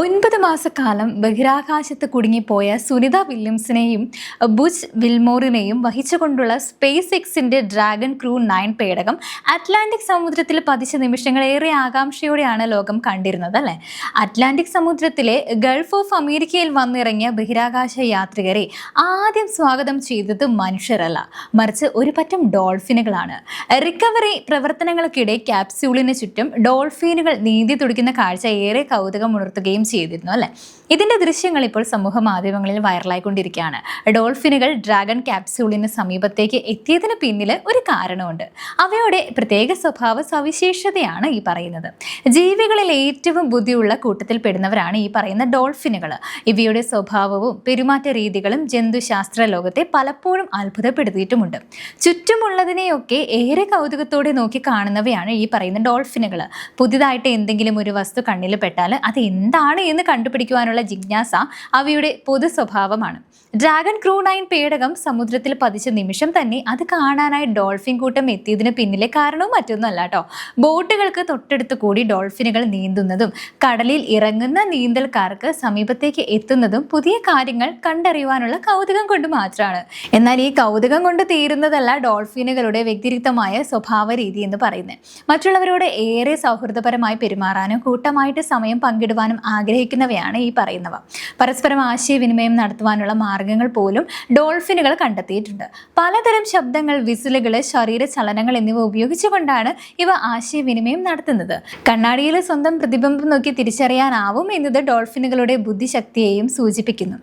ഒൻപത് മാസക്കാലം ബഹിരാകാശത്ത് കുടുങ്ങിപ്പോയ സുനിത വില്യംസിനെയും ബുജ് വിൽമോറിനെയും വഹിച്ചുകൊണ്ടുള്ള സ്പേസ് എക്സിന്റെ ഡ്രാഗൺ ക്രൂ നയൻ പേടകം അറ്റ്ലാന്റിക് സമുദ്രത്തിൽ പതിച്ച നിമിഷങ്ങൾ ഏറെ ആകാംക്ഷയോടെയാണ് ലോകം കണ്ടിരുന്നത് അല്ലേ? അറ്റ്ലാന്റിക് സമുദ്രത്തിലെ ഗൾഫ് ഓഫ് അമേരിക്കയിൽ വന്നിറങ്ങിയ ബഹിരാകാശ യാത്രികരെ ആദ്യം സ്വാഗതം ചെയ്തത് മനുഷ്യരല്ല മറിച്ച് ഒരു പറ്റം ഡോൾഫിനുകളാണ്. റിക്കവറി പ്രവർത്തനങ്ങൾക്കിടെ ക്യാപ്സ്യൂളിന് ചുറ്റും ഡോൾഫിനുകൾ നീന്തി തുടിക്കുന്ന കാഴ്ച ഏറെ കൗതുകമുണർത്തുകയും ചെയ്തിരുന്നു അല്ലെ? ഇതിന്റെ ദൃശ്യങ്ങൾ ഇപ്പോൾ സമൂഹ മാധ്യമങ്ങളിൽ വൈറലായിക്കൊണ്ടിരിക്കുകയാണ്. ഡോൾഫിനുകൾ ഡ്രാഗൺ ക്യാപ്സ്യൂളിന് സമീപത്തേക്ക് എത്തിയതിന് പിന്നിൽ ഒരു കാരണമുണ്ട്. അവയുടെ പ്രത്യേക സ്വഭാവ സവിശേഷതയാണ് ഈ പറയുന്നത്. ജീവികളിൽ ഏറ്റവും ബുദ്ധിയുള്ള കൂട്ടത്തിൽ പെടുന്നവരാണ് ഈ പറയുന്ന ഡോൾഫിനുകൾ ഇവയുടെ സ്വഭാവവും പെരുമാറ്റ രീതികളും ജന്തുശാസ്ത്ര ലോകത്തെ പലപ്പോഴും അത്ഭുതപ്പെടുത്തിയിട്ടുമുണ്ട്. ചുറ്റുമുള്ളതിനെയൊക്കെ ഏറെ കൗതുകത്തോടെ നോക്കി കാണുന്നവയാണ് ഈ പറയുന്ന ഡോൾഫിനുകൾ പുതിയതായിട്ട് എന്തെങ്കിലും ഒരു വസ്തു കണ്ണിൽ പെട്ടാൽ അത് എന്താണ് എന്ന് കണ്ടുപിടിക്കുവാനുള്ള ജിജ്ഞാസ അവയുടെ പൊതു സ്വഭാവമാണ് ഡ്രാഗൺ ക്രൂ നയൻ പേടകം സമുദ്രത്തിൽ പതിച്ച നിമിഷം തന്നെ അത് കാണാനായി ഡോൾഫിൻ കൂട്ടം എത്തിയതിന് പിന്നിലെ കാരണവും മറ്റൊന്നുമല്ല കേട്ടോ. ബോട്ടുകൾക്ക് തൊട്ടടുത്ത് കൂടി ഡോൾഫിനുകൾ നീന്തുന്നതും കടലിൽ ഇറങ്ങുന്ന നീന്തൽക്കാർക്ക് സമീപത്തേക്ക് എത്തുന്നതും പുതിയ കാര്യങ്ങൾ കണ്ടറിയുവാനുള്ള കൗതുകം കൊണ്ട് മാത്രമാണ്. എന്നാൽ ഈ കൗതുകം കൊണ്ട് തീരുന്നതല്ല ഡോൾഫിനുകളുടെ വ്യതിരിക്തമായ സ്വഭാവ രീതി എന്ന് പറയുന്നത്. മറ്റുള്ളവരോട് ഏറെ സൗഹൃദപരമായി പെരുമാറാനും കൂട്ടമായിട്ട് സമയം പങ്കിടുവാനും ആഗ്രഹിക്കുന്നവയാണ് ഈ പറയുന്നവ. പരസ്പരം ആശയവിനിമയം നടത്തുവാനുള്ള മാർഗങ്ങൾ പോലും ഡോൾഫിനുകൾ കണ്ടെത്തിയിട്ടുണ്ട്. പലതരം ശബ്ദങ്ങൾ വിസിലുകൾ ശരീര ചലനങ്ങൾ എന്നിവ ഉപയോഗിച്ചുകൊണ്ടാണ് ഇവ ആശയവിനിമയം നടത്തുന്നത്. കണ്ണാടിയിൽ സ്വന്തം പ്രതിബിംബം നോക്കി തിരിച്ചറിയാനാവും എന്നത് ഡോൾഫിനുകളുടെ ബുദ്ധിശക്തിയെയും സൂചിപ്പിക്കുന്നു.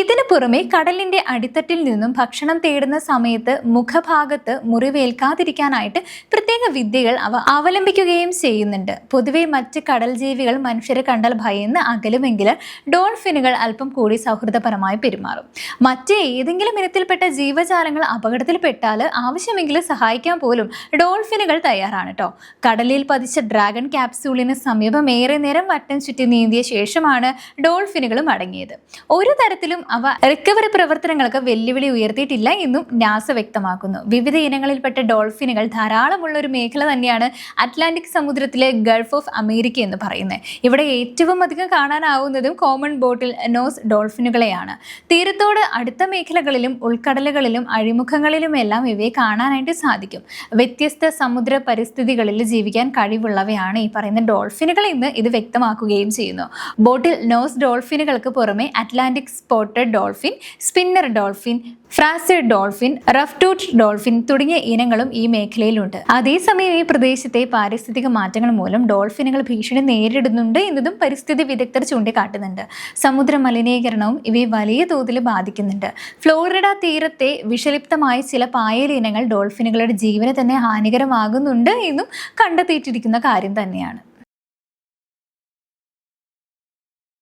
ഇതിനു പുറമെ കടലിന്റെ അടിത്തട്ടിൽ നിന്നും ഭക്ഷണം തേടുന്ന സമയത്ത് മുഖഭാഗത്ത് മുറിവേൽക്കാതിരിക്കാനായിട്ട് പ്രത്യേക വിദ്യകൾ അവ അവലംബിക്കുകയും ചെയ്യുന്നുണ്ട്. പൊതുവെ മറ്റ് കടൽ ജീവികൾ മനുഷ്യരെ കണ്ടാൽ ഭയന്ന് അകലുമെങ്കിൽ ഡോൾഫിനുകൾ അല്പം കൂടി സൗഹൃദപരമായി പെരുമാറും. മറ്റ് ഏതെങ്കിലും ഇനത്തിൽപ്പെട്ട ജീവജാലങ്ങൾ അപകടത്തിൽപ്പെട്ടാൽ ആവശ്യമെങ്കിൽ സഹായിക്കാൻ പോലും ഡോൾഫിനുകൾ തയ്യാറാണ് കേട്ടോ കടലിൽ പതിച്ച ഡ്രാഗൺ ക്യാപ്സ്യൂളിന് സമീപം ഏറെ നേരം വട്ടം ചുറ്റി നീന്തിയ ശേഷമാണ് ഡോൾഫിനുകൾ മടങ്ങിയത് ഒരു തരത്തിലും അവ റിക്കവറി പ്രവർത്തനങ്ങൾക്ക് വെല്ലുവിളി ഉയർത്തിയിട്ടില്ല എന്നും നാസ വ്യക്തമാക്കുന്നു. വിവിധ ഇനങ്ങളിൽപ്പെട്ട ഡോൾഫിനുകൾ ധാരാളമുള്ള ഒരു മേഖല തന്നെയാണ് അറ്റ്ലാന്റിക് സമുദ്രത്തിലെ ഗൾഫ് ഓഫ് അമേരിക്ക എന്ന് പറയുന്നത്. ഇവിടെ ഏറ്റവും അധികം കാണാനാവുന്നതും കോമൺ ബോട്ടിൽ നോസ് ഡോൾഫിനുകളെയാണ് തീരത്തോട് അടുത്ത മേഖലകളിലും ഉൾക്കടലുകളിലും അഴിമുഖങ്ങളിലുമെല്ലാം ഇവയെ കാണാനായിട്ട് സാധിക്കും. വ്യത്യസ്ത സമുദ്ര പരിസ്ഥിതികളിൽ ജീവിക്കാൻ കഴിവുള്ളവയാണ് ഈ പറയുന്ന ഡോൾഫിനുകൾ എന്ന് ഇത് വ്യക്തമാക്കുകയും ചെയ്യുന്നു. ബോട്ടിൽ നോസ് ഡോൾഫിനുകൾക്ക് പുറമെ Atlantic spotted dolphin spinner dolphin Fraser's dolphin rough toothed dolphin തുടങ്ങിയ ഇനങ്ങളും ഈ മേഖലയിലുണ്ട്. അതേസമയം ഈ പ്രദേശത്തെ പാരിസ്ഥിതിക മാറ്റങ്ങൾ മൂലം ഡോൾഫിനുകൾ ഭീഷണി നേരിടുന്നുണ്ട് എന്നതും പരിസ്ഥിതി വിദഗ്ധർ ചൂണ്ടിക്കാട്ടുന്നുണ്ട്. സമുദ്ര മലിനീകരണവും ഇവയെ വലിയ തോതിൽ ബാധിക്കുന്നുണ്ട്. ഫ്ലോറിഡ തീരത്തെ വിഷലിപ്തമായ ചില പായൽ ഇനങ്ങൾ ഡോൾഫിനുകളുടെ ജീവന് തന്നെ ഹാനികരമാകുന്നുണ്ട് എന്നും കണ്ടെത്തിയിട്ടിരിക്കുന്ന കാര്യം തന്നെയാണ്.